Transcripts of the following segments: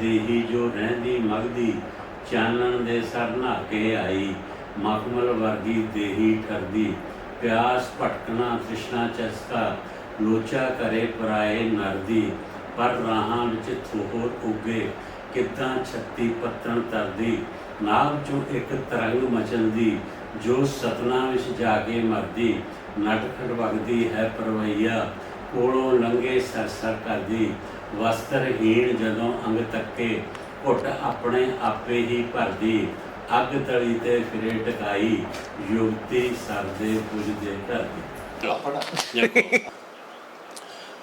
ਦੇਹੀ ਜੋ ਰਹਿੰਦੀ ਮਗਦੀ, ਚਾਨਣ ਦੇ ਸਰ ਨਹਾ ਕੇ ਆਈ। ਮਖਮਲ ਵਰਗੀ ਦੇਹੀ ਠਰਦੀ, ਪਿਆਸ ਭਟਕਣਾ ਤ੍ਰਿਸ਼ਨਾ ਚਸਕਾ, ਲੋਚਾ ਕਰੇ ਪਰਾਏ ਨਰਦੀ। ਪਰ ਰਾਹਾਂ ਵਿੱਚ ਥੋਹਰ ਉੱਗੇ, ਕਿੱਦਾਂ ਛੱਤੀ ਪੱਤਣ ਤਰਦੀ। ਨਾਭ ਚੋਂ ਇੱਕ ਤਰੰਗ ਮਚਲਦੀ, ਜੋ ਸਤਨਾ ਵਿੱਚ ਜਾ ਕੇ ਮਰਦੀ। ਨਟਖਟ ਵਗਦੀ ਹੈ ਪਰਵਈਆ, ਕੋਲੋਂ ਲੰਗੇ ਸਰਸਰ ਕਰਦੀ। ਵਸਤਰਹੀਣ ਜਦੋਂ ਅੰਗ ਤੱਕੇ, ਘੁੱਟ ਆਪਣੇ ਆਪੇ ਹੀ ਭਰਦੀ, ਅੱਗ ਤਲੀ ਤੇ ਫਿਰੇ ਟਕਾਈ ਯੁਵਤੀ ਸਰਦੇ ਪੁੱਜਦੇ ਕਰਦੀ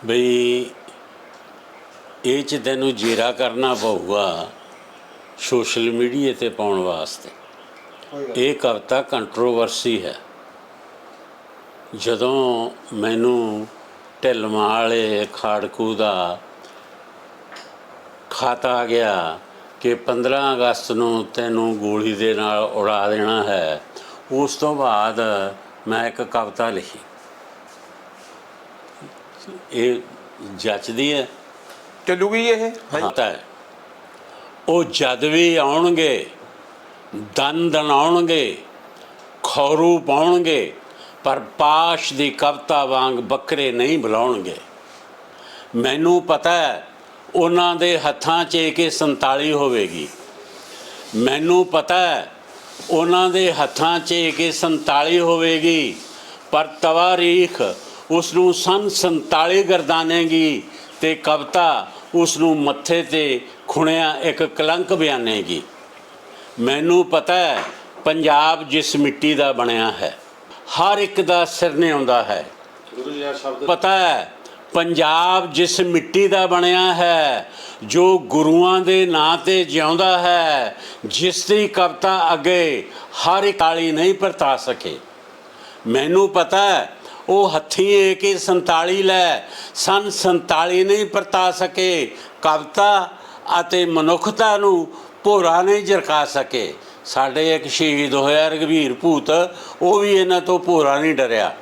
ਬਈ, ਇਹ ਚ ਤੈਨੂੰ ਜੇਰਾ ਕਰਨਾ ਪਊਗਾ ਸੋਸ਼ਲ ਮੀਡੀਆ ਤੇ ਪਾਉਣ ਵਾਸਤੇ। ਇਹ ਕਵਿਤਾ ਕੰਟਰੋਵਰਸੀ ਹੈ। ਜਦੋਂ ਮੈਨੂੰ ਢਿਲਮਾਂ ਵਾਲੇ ਖਾੜਕੂ ਦਾ ਖਾਤਾ ਆ ਗਿਆ ਕਿ 15 ਅਗਸਤ ਨੂੰ ਤੈਨੂੰ ਗੋਲੀ ਦੇ ਨਾਲ ਉਡਾ ਦੇਣਾ ਹੈ। ਉਸ ਤੋਂ ਬਾਅਦ ਮੈਂ ਇੱਕ ਕਵਿਤਾ ਲਿਖੀ। ਇਹ ਜੱਚਦੀ ਹੈ? ਚੱਲੂਗੀ ਇਹ? ਹਾਂ। ਉਹ ਜਦ ਵੀ ਆਉਣਗੇ ਦਨ ਦਨਾਉਣਗੇ ਖੌਰੂ ਪਾਉਣਗੇ ਪਰ ਪਾਸ਼ ਦੀ ਕਵਤਾ ਵਾਂਗ ਬੱਕਰੇ ਨਹੀਂ ਬੁਲਾਉਣਗੇ। ਮੈਨੂੰ ਪਤਾ ਹੈ ਉਹਨਾਂ ਦੇ ਹੱਥਾਂ 'ਚ AK47 ਹੋਵੇਗੀ। ਮੈਨੂੰ ਪਤਾ ਹੈ ਉਹਨਾਂ ਦੇ ਹੱਥਾਂ 'ਚ AK47 ਹੋਵੇਗੀ ਪਰ ਤਵਾਰੀਖ ਉਸ ਨੂੰ ਸਨ 47 ਗਰਦਾਨੇਗੀ ਤੇ ਕਵਿਤਾ ਉਸ ਨੂੰ ਮੱਥੇ ਤੇ ਖੁਣਿਆ ਇੱਕ ਕਲੰਕ ਬਿਆਨੇਗੀ। ਮੈਨੂੰ ਪਤਾ ਹੈ ਪੰਜਾਬ ਜਿਸ ਮਿੱਟੀ ਦਾ ਬਣਿਆ ਹੈ ਹਰ ਇੱਕ ਦਾ ਸਿਰ ਨੇ ਆਉਂਦਾ ਹੈ। ਪਤਾ ਹੈ ਪੰਜਾਬ ਜਿਸ ਮਿੱਟੀ ਦਾ ਬਣਿਆ ਹੈ, ਜੋ ਗੁਰੂਆਂ ਦੇ ਨਾਂ ਤੇ ਜਿਉਂਦਾ ਹੈ, ਜਿਸ ਦੀ ਕਵਿਤਾ ਅੱਗੇ ਹਰ ਇਕਾਲੀ ਨਹੀਂ ਪਰਤਾ ਸਕੇ। ਮੈਨੂੰ ਪਤਾ ਹੈ, ਉਹ ਹੱਥੀਂ ਕੇ 47 ਲੈ, ਸਨ 47 ਨਹੀਂ ਪਰਤਾ ਸਕੇ। ਕਵਿਤਾ ਅਤੇ ਮਨੁੱਖਤਾ ਨੂੰ ਭੋਰਾ ਨਹੀਂ ਜਰਕਾ ਸਕੇ। ਸਾਡੇ ਇੱਕ ਸ਼ਹੀਦ ਹੋਇਆ ਰਗਵੀਰ ਭੂਤ, ਉਹ ਵੀ ਇਹਨਾਂ ਤੋਂ ਭੋਰਾ ਨਹੀਂ ਡਰਿਆ।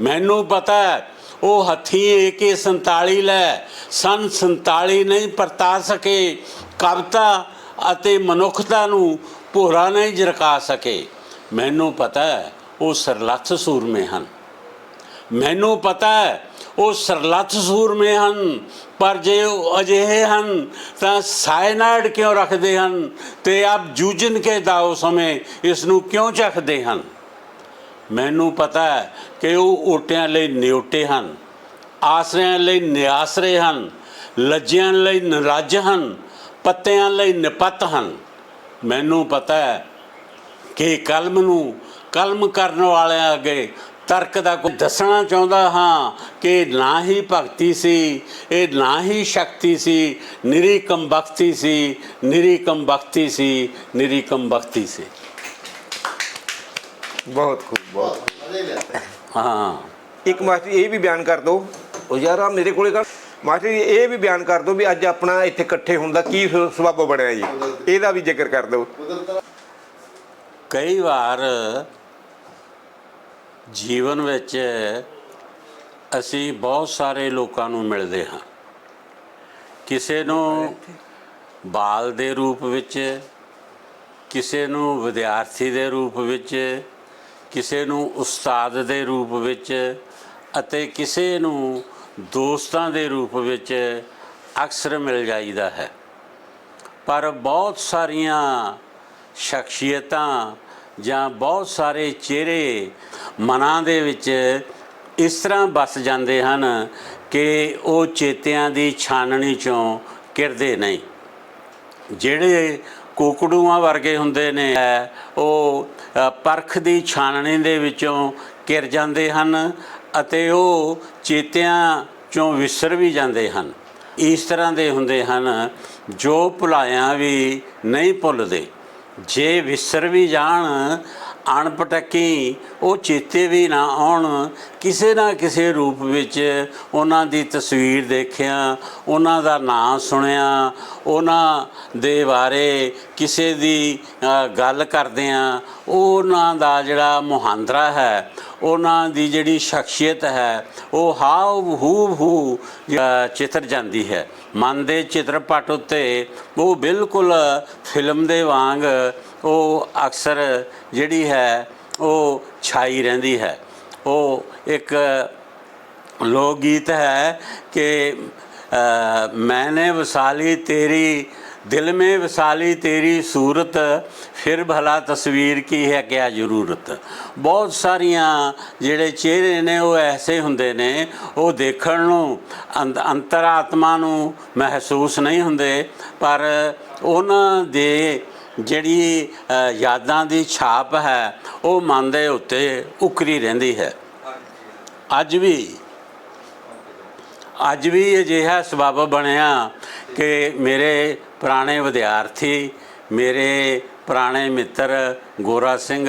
ਮੈਨੂੰ ਪਤਾ ਹੈ ਉਹ ਹੱਥੀਂ ਏਕੇ 47 ਲੈ, ਸਨ 47 ਨਹੀਂ ਪਰਤਾ ਸਕੇ, ਕਵਿਤਾ ਅਤੇ ਮਨੁੱਖਤਾ ਨੂੰ ਭੋਰਾ ਨਹੀਂ ਜਰਕਾ ਸਕੇ। ਮੈਨੂੰ ਪਤਾ ਹੈ, ਉਹ ਸਰਲੱਥ ਸੂਰਮੇ ਹਨ। ਮੈਨੂੰ ਪਤਾ ਹੈ, ਉਹ ਸਰਲੱਥ ਸੂਰਮੇ ਹਨ, ਪਰ ਜੇ ਉਹ ਅਜਿਹੇ ਹਨ, ਤਾਂ ਸਾਇਨਾਈਡ ਕਿਉਂ ਰੱਖਦੇ ਹਨ? ਤੇ ਆਪ ਜੂਜਨ ਕੇ ਦਾਓ ਸਮੇਂ ਇਸ ਨੂੰ ਕਿਉਂ ਚੱਖਦੇ ਹਨ? ਮੈਨੂੰ ਪਤਾ ਹੈ ਕਿ ਉਹ ਓਟਿਆਂ ਲਈ ਨਿਓਟੇ ਹਨ, ਆਸਰਿਆਂ ਲਈ ਨਿਆਸਰੇ ਹਨ, ਲੱਜਿਆਂ ਲਈ ਨਰਾਜ ਹਨ, ਪੱਤਿਆਂ ਲਈ ਨਿਪੱਤ ਹਨ। ਮੈਨੂੰ ਪਤਾ ਹੈ ਕਿ ਕਲਮ ਨੂੰ ਕਲਮ ਕਰਨ ਵਾਲਿਆਂ ਅੱਗੇ ਤਰਕ ਦਾ ਕੋਈ ਦੱਸਣਾ ਚਾਹੁੰਦਾ ਹਾਂ ਕਿ ਨਾ ਹੀ ਭਗਤੀ ਸੀ, ਇਹ ਨਾ ਹੀ ਸ਼ਕਤੀ ਸੀ, ਨਿਰੀਕਮ ਬਖਤੀ ਸੀ, ਨਿਰੀਕਮ ਬਖਤੀ ਸੀ ਨਿਰੀ ਕਮ ਬਖਤੀ ਸੀ। ਬਹੁਤ ਖੂਬ ਬਹੁਤ। ਹਾਂ। ਇੱਕ ਮਾਸਟਰ ਜੀ ਇਹ ਵੀ ਬਿਆਨ ਕਰ ਦਿਓ। ਉਹ ਯਾਰ ਆ ਮੇਰੇ ਕੋਲੇ ਗੱਲ ਮਾਸਟਰ ਜੀ ਇਹ ਵੀ ਬਿਆਨ ਕਰ ਦਿਓ ਵੀ ਅੱਜ ਆਪਣਾ ਇੱਥੇ ਇਕੱਠੇ ਹੋਣ ਦਾ ਕੀ ਸਬੱਬ ਬਣਿਆ ਜੀ। ਇਹਦਾ ਵੀ ਜ਼ਿਕਰ ਕਰ ਦਿਓ। ਕਈ ਵਾਰ ਜੀਵਨ ਵਿੱਚ ਅਸੀਂ ਬਹੁਤ ਸਾਰੇ ਲੋਕਾਂ ਨੂੰ ਮਿਲਦੇ ਹਾਂ। ਕਿਸੇ ਨੂੰ ਬਾਲ ਦੇ ਰੂਪ ਵਿੱਚ ਕਿਸੇ ਨੂੰ ਵਿਦਿਆਰਥੀ ਦੇ ਰੂਪ ਵਿੱਚ ਕਿਸੇ ਨੂੰ ਉਸਤਾਦ ਦੇ ਰੂਪ ਵਿੱਚ ਅਤੇ ਕਿਸੇ ਨੂੰ ਦੋਸਤਾਂ ਦੇ ਰੂਪ ਵਿੱਚ ਅਕਸਰ ਮਿਲ ਜਾਈਦਾ ਹੈ। ਪਰ ਬਹੁਤ ਸਾਰੀਆਂ ਸ਼ਖਸੀਅਤਾਂ ਜਾਂ ਬਹੁਤ ਸਾਰੇ ਚਿਹਰੇ ਮਨਾਂ ਦੇ ਵਿੱਚ ਇਸ ਤਰ੍ਹਾਂ ਵਸ ਜਾਂਦੇ ਹਨ ਕਿ ਉਹ ਚੇਤਿਆਂ ਦੀ ਛਾਨਣੀ ਚੋਂ ਕਿਰਦੇ ਨਹੀਂ। ਜਿਹੜੇ ਕੋਕੜੂਆਂ ਵਰਗੇ ਹੁੰਦੇ ਨੇ ਹੈ, ਉਹ ਪਰਖ ਦੀ ਛਾਨਣੀ ਦੇ ਵਿੱਚੋਂ ਕਿਰ ਜਾਂਦੇ ਹਨ ਅਤੇ ਉਹ ਚੇਤਿਆਂ ਚੋਂ ਵਿਸਰ ਵੀ ਜਾਂਦੇ ਹਨ। ਇਸ ਤਰ੍ਹਾਂ ਦੇ ਹੁੰਦੇ ਹਨ ਜੋ ਭੁਲਾਇਆ ਵੀ ਨਹੀਂ ਭੁੱਲਦੇ। ਜੇ ਵਿਸਰ ਵੀ ਜਾਣ ਅਣਪਟਕੀ, ਉਹ ਚੇਤੇ ਵੀ ਨਾ ਆਉਣ। ਕਿਸੇ ਨਾ ਕਿਸੇ ਰੂਪ ਵਿੱਚ ਉਹਨਾਂ ਦੀ ਤਸਵੀਰ ਦੇਖਿਆ, ਉਹਨਾਂ ਦਾ ਨਾਂ ਸੁਣਿਆ, ਉਹਨਾਂ ਦੇ ਬਾਰੇ ਕਿਸੇ ਦੀ ਗੱਲ ਕਰਦੇ ਕਰਦਿਆਂ, ਉਹਨਾਂ ਦਾ ਜਿਹੜਾ ਮੁਹਾਂਦਰਾ ਹੈ, ਉਹਨਾਂ ਦੀ ਜਿਹੜੀ ਸ਼ਖਸੀਅਤ ਹੈ, ਉਹ ਹਾਵ ਹੂ ਹੂ ਚਿੱਤਰ ਜਾਂਦੀ ਹੈ। ਮਨ ਦੇ ਚਿੱਤਰਪਟ ਉੱਤੇ ਉਹ ਬਿਲਕੁਲ ਫਿਲਮ ਦੇ ਵਾਂਗ ਉਹ ਅਕਸਰ ਜਿਹੜੀ ਹੈ ਉਹ ਛਾਈ ਰਹਿੰਦੀ ਹੈ। ਉਹ ਇੱਕ ਲੋਕ ਗੀਤ ਹੈ ਕਿ ਮੈਨੇ ਵਸਾਲੀ ਤੇਰੀ, ਦਿਲ ਮੇ ਵਸਾਲੀ ਤੇਰੀ ਸੂਰਤ, ਫਿਰ ਭਲਾ ਤਸਵੀਰ ਕੀ ਹੈ ਕਿਆ ਜ਼ਰੂਰਤ। ਬਹੁਤ ਸਾਰੀਆਂ ਜਿਹੜੇ ਚਿਹਰੇ ਨੇ ਉਹ ਐਸੇ ਹੁੰਦੇ ਨੇ, ਉਹ ਦੇਖਣ ਨੂੰ ਅੰਤਰਾਤਮਾ ਨੂੰ ਮਹਿਸੂਸ ਨਹੀਂ ਹੁੰਦੇ, ਪਰ ਉਹਨਾਂ ਦੇ ਜਿਹੜੀ ਯਾਦਾਂ ਦੀ ਛਾਪ ਹੈ, ਉਹ ਮਨ ਦੇ ਉੱਤੇ ਉਕਰੀ ਰਹਿੰਦੀ ਹੈ। ਅੱਜ ਵੀ ਅੱਜ ਵੀ ਅਜਿਹਾ ਸਬਬ ਬਣਿਆ ਕਿ ਮੇਰੇ ਪੁਰਾਣੇ ਵਿਦਿਆਰਥੀ, ਮੇਰੇ ਪੁਰਾਣੇ ਮਿੱਤਰ ਗੋਰਾ ਸਿੰਘ,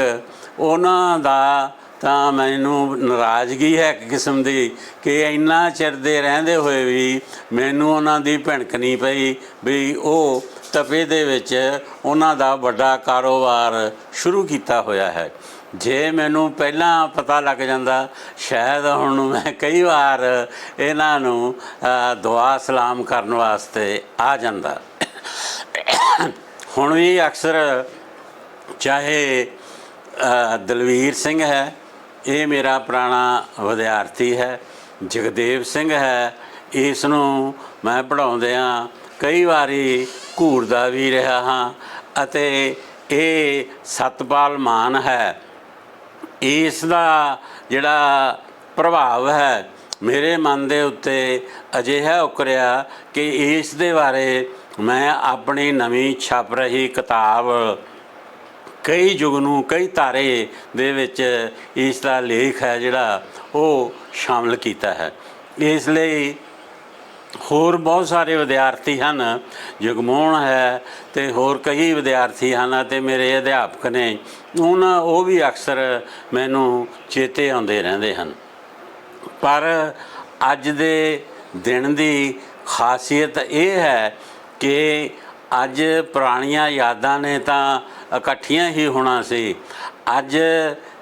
ਉਹਨਾਂ ਦਾ ਤਾਂ ਮੈਨੂੰ ਨਾਰਾਜ਼ਗੀ ਹੈ ਇੱਕ ਕਿਸਮ ਦੀ ਕਿ ਇੰਨਾ ਚਿਰ ਦੇ ਰਹਿੰਦੇ ਹੋਏ ਵੀ ਮੈਨੂੰ ਉਹਨਾਂ ਦੀ ਭਿਣਕ ਨਹੀਂ ਪਈ ਵੀ ਉਹ ਤਪੇ ਦੇ ਵਿੱਚ ਉਹਨਾਂ ਦਾ ਵੱਡਾ ਕਾਰੋਬਾਰ ਸ਼ੁਰੂ ਕੀਤਾ ਹੋਇਆ ਹੈ। ਜੇ ਮੈਨੂੰ ਪਹਿਲਾਂ ਪਤਾ ਲੱਗ ਜਾਂਦਾ, ਸ਼ਾਇਦ ਹੁਣ ਮੈਂ ਕਈ ਵਾਰ ਇਹਨਾਂ ਨੂੰ ਦੁਆ ਸਲਾਮ ਕਰਨ ਵਾਸਤੇ ਆ ਜਾਂਦਾ। ਹੁਣ ਵੀ ਅਕਸਰ ਚਾਹੇ ਦਲਵੀਰ ਸਿੰਘ ਹੈ, ਇਹ ਮੇਰਾ ਪੁਰਾਣਾ ਵਿਦਿਆਰਥੀ ਹੈ, ਜਗਦੇਵ ਸਿੰਘ ਹੈ, ਇਸ ਨੂੰ ਮੈਂ ਪੜਾਉਂਦਿਆਂ ਕਈ ਵਾਰੀ ਘੂਰਦਾ ਵੀ ਰਿਹਾ ਹਾਂ ਅਤੇ ਇਹ ਸਤਪਾਲ ਮਾਨ ਹੈ। ਇਸ ਦਾ ਜਿਹੜਾ ਪ੍ਰਭਾਵ ਹੈ, ਮੇਰੇ ਮਨ ਦੇ ਉੱਤੇ ਅਜਿਹਾ ਉਕਰਿਆ ਕਿ ਇਸ ਦੇ ਬਾਰੇ ਮੈਂ ਆਪਣੀ ਨਵੀਂ ਛਪ ਰਹੀ ਕਿਤਾਬ ਕਈ ਯੁਗ ਨੂੰ ਕਈ ਤਾਰੇ ਦੇ ਵਿੱਚ ਇਸ ਦਾ ਲੇਖ ਹੈ ਜਿਹੜਾ ਉਹ ਸ਼ਾਮਲ ਕੀਤਾ ਹੈ। ਇਸ ਲਈ ਹੋਰ ਬਹੁਤ ਸਾਰੇ ਵਿਦਿਆਰਥੀ ਹਨ, ਜਗਮੋਹਨ ਹੈ ਤੇ ਹੋਰ ਕਈ ਵਿਦਿਆਰਥੀ ਹਨ ਤੇ ਮੇਰੇ ਅਧਿਆਪਕ ਨੇ, ਉਹਨਾਂ, ਉਹ ਵੀ ਅਕਸਰ ਮੈਨੂੰ ਚੇਤੇ ਆਉਂਦੇ ਰਹਿੰਦੇ ਹਨ। ਪਰ ਅੱਜ ਦੇ ਦਿਨ ਦੀ ਖਾਸੀਅਤ ਇਹ ਹੈ ਕਿ ਅੱਜ ਪੁਰਾਣੀਆਂ ਯਾਦਾਂ ਨੇ ਤਾਂ ਇਕੱਠੀਆਂ ਹੀ ਹੋਣਾ ਸੀ। ਅੱਜ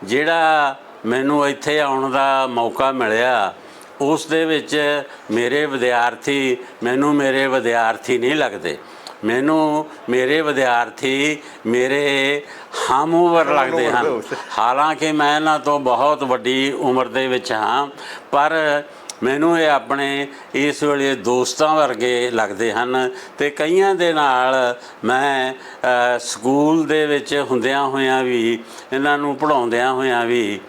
ਜਿਹੜਾ ਮੈਨੂੰ ਇੱਥੇ ਆਉਣ ਦਾ ਮੌਕਾ ਮਿਲਿਆ ਉਸ ਦੇ ਵਿੱਚ ਮੇਰੇ ਵਿਦਿਆਰਥੀ ਮੈਨੂੰ ਮੇਰੇ ਵਿਦਿਆਰਥੀ ਨਹੀਂ ਲੱਗਦੇ। ਮੈਨੂੰ ਮੇਰੇ ਵਿਦਿਆਰਥੀ ਮੇਰੇ ਹਮ ਉਮਰ ਲੱਗਦੇ ਹਨ। ਹਾਲਾਂਕਿ ਮੈਂ ਇਹਨਾਂ ਤੋਂ ਬਹੁਤ ਵੱਡੀ ਉਮਰ ਦੇ ਵਿੱਚ ਹਾਂ ਪਰ ਮੈਨੂੰ ਇਹ ਆਪਣੇ ਇਸ ਵੇਲੇ ਦੋਸਤਾਂ ਵਰਗੇ ਲੱਗਦੇ ਹਨ ਤੇ ਕਈਆਂ ਦੇ ਨਾਲ ਮੈਂ ਸਕੂਲ ਦੇ ਵਿੱਚ ਹੁੰਦਿਆਂ ਹੋਇਆਂ ਵੀ ਇਹਨਾਂ ਨੂੰ ਪੜਾਉਂਦਿਆਂ ਹੋਇਆਂ ਵੀ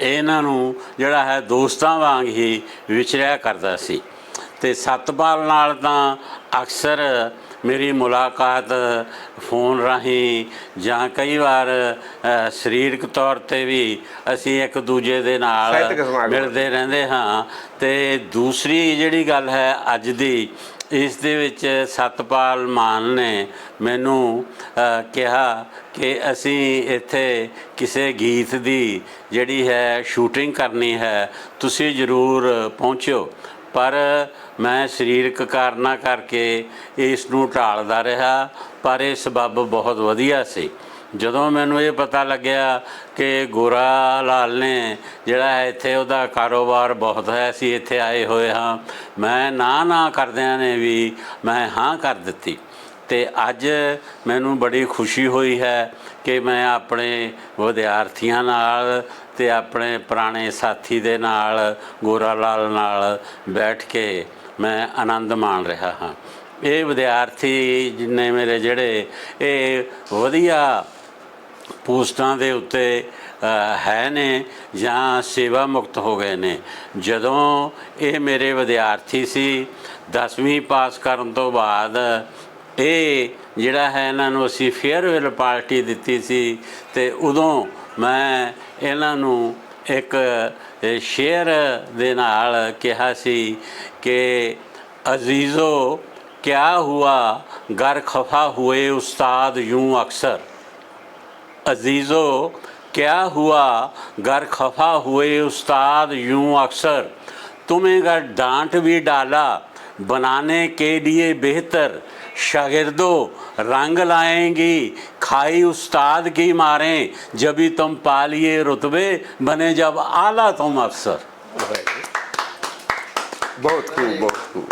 ਇਹਨਾਂ ਨੂੰ ਜਿਹੜਾ ਹੈ ਦੋਸਤਾਂ ਵਾਂਗ ਹੀ ਵਿਚਰਿਆ ਕਰਦਾ ਸੀ ਤੇ ਸਤਪਾਲ ਨਾਲ ਤਾਂ ਅਕਸਰ ਮੇਰੀ ਮੁਲਾਕਾਤ ਫੋਨ ਰਾਹੀਂ ਜਾਂ ਕਈ ਵਾਰ ਸਰੀਰਕ ਤੌਰ ਤੇ ਵੀ ਅਸੀਂ ਇੱਕ ਦੂਜੇ ਦੇ ਨਾਲ। ਮਿਲਦੇ ਰਹਿੰਦੇ ਹਾਂ ਤੇ ਦੂਸਰੀ ਜਿਹੜੀ ਗੱਲ ਹੈ ਅੱਜ ਦੀ ਇਸ ਦੇ ਵਿੱਚ ਸਤਪਾਲ ਮਾਨ ਨੇ ਮੈਨੂੰ ਕਿਹਾ ਕਿ ਅਸੀਂ ਇੱਥੇ ਕਿਸੇ ਗੀਤ ਦੀ ਜਿਹੜੀ ਹੈ ਸ਼ੂਟਿੰਗ ਕਰਨੀ ਹੈ, ਤੁਸੀਂ ਜ਼ਰੂਰ ਪਹੁੰਚਿਓ। ਪਰ ਮੈਂ ਸਰੀਰਕ ਕਾਰਨਾਂ ਕਰਕੇ ਇਸ ਨੂੰ ਢਾਲਦਾ ਰਿਹਾ, ਪਰ ਇਹ ਸਬਬ ਬਹੁਤ ਵਧੀਆ ਸੀ। ਜਦੋਂ ਮੈਨੂੰ ਇਹ ਪਤਾ ਲੱਗਿਆ ਕਿ ਗੋਰਾ ਲਾਲ ਨੇ ਜਿਹੜਾ ਹੈ ਇੱਥੇ ਉਹਦਾ ਕਾਰੋਬਾਰ ਬਹੁਤ ਹੈ, ਅਸੀਂ ਇੱਥੇ ਆਏ ਹੋਏ ਹਾਂ। ਮੈਂ ਨਾ ਨਾ ਕਰਦਿਆਂ ਨੇ ਵੀ ਮੈਂ ਹਾਂ ਕਰ ਦਿੱਤੀ। ਤੇ ਅੱਜ ਮੈਨੂੰ ਬੜੀ ਖੁਸ਼ੀ ਹੋਈ ਹੈ ਕਿ ਮੈਂ ਆਪਣੇ ਵਿਦਿਆਰਥੀਆਂ ਨਾਲ ਤੇ ਆਪਣੇ ਪੁਰਾਣੇ ਸਾਥੀ ਦੇ ਨਾਲ, ਗੋਰਾ ਲਾਲ ਨਾਲ ਬੈਠ ਕੇ ਮੈਂ ਆਨੰਦ ਮਾਣ ਰਿਹਾ ਹਾਂ। ਇਹ ਵਿਦਿਆਰਥੀ ਜਿੰਨੇ ਮੇਰੇ ਜਿਹੜੇ, ਇਹ ਵਧੀਆ ਪੋਸਟਾਂ ਦੇ ਉੱਤੇ ਹੈ ਨੇ ਜਾਂ ਸੇਵਾ ਮੁਕਤ ਹੋ ਗਏ ਨੇ। ਜਦੋਂ ਇਹ ਮੇਰੇ ਵਿਦਿਆਰਥੀ ਸੀ 10ਵੀਂ ਪਾਸ ਕਰਨ ਤੋਂ ਬਾਅਦ ਇਹ ਜਿਹੜਾ ਹੈ ਇਹਨਾਂ ਨੂੰ ਅਸੀਂ ਫੇਅਰਵੈਲ ਪਾਰਟੀ ਦਿੱਤੀ ਸੀ ਤੇ ਉਦੋਂ ਮੈਂ ਇਹਨਾਂ ਨੂੰ ਇੱਕ ਸ਼ੇਅਰ ਦੇ ਨਾਲ ਕਿਹਾ ਸੀ ਕਿ, ਅਜ਼ੀਜ਼ੋ, ਕਿਆ ਹੁਆ? ਗਰ ਖਫਾ ਹੋਏ ਉਸਤਾਦ ਯੂੰ ਅਕਸਰ। अजीज़ो, क्या हुआ? गर खफा हुए उस्ताद यूँ अक्सर। तुम्हें घर डांट भी डाला, बनाने के लिए बेहतर। शागिर्दो, रंग लाएँगी, खाई उस्ताद की मारें, जब ही तुम पालिए रुतबे बने, जब आला तुम अफसर। बहुत खूब बहुत खूब।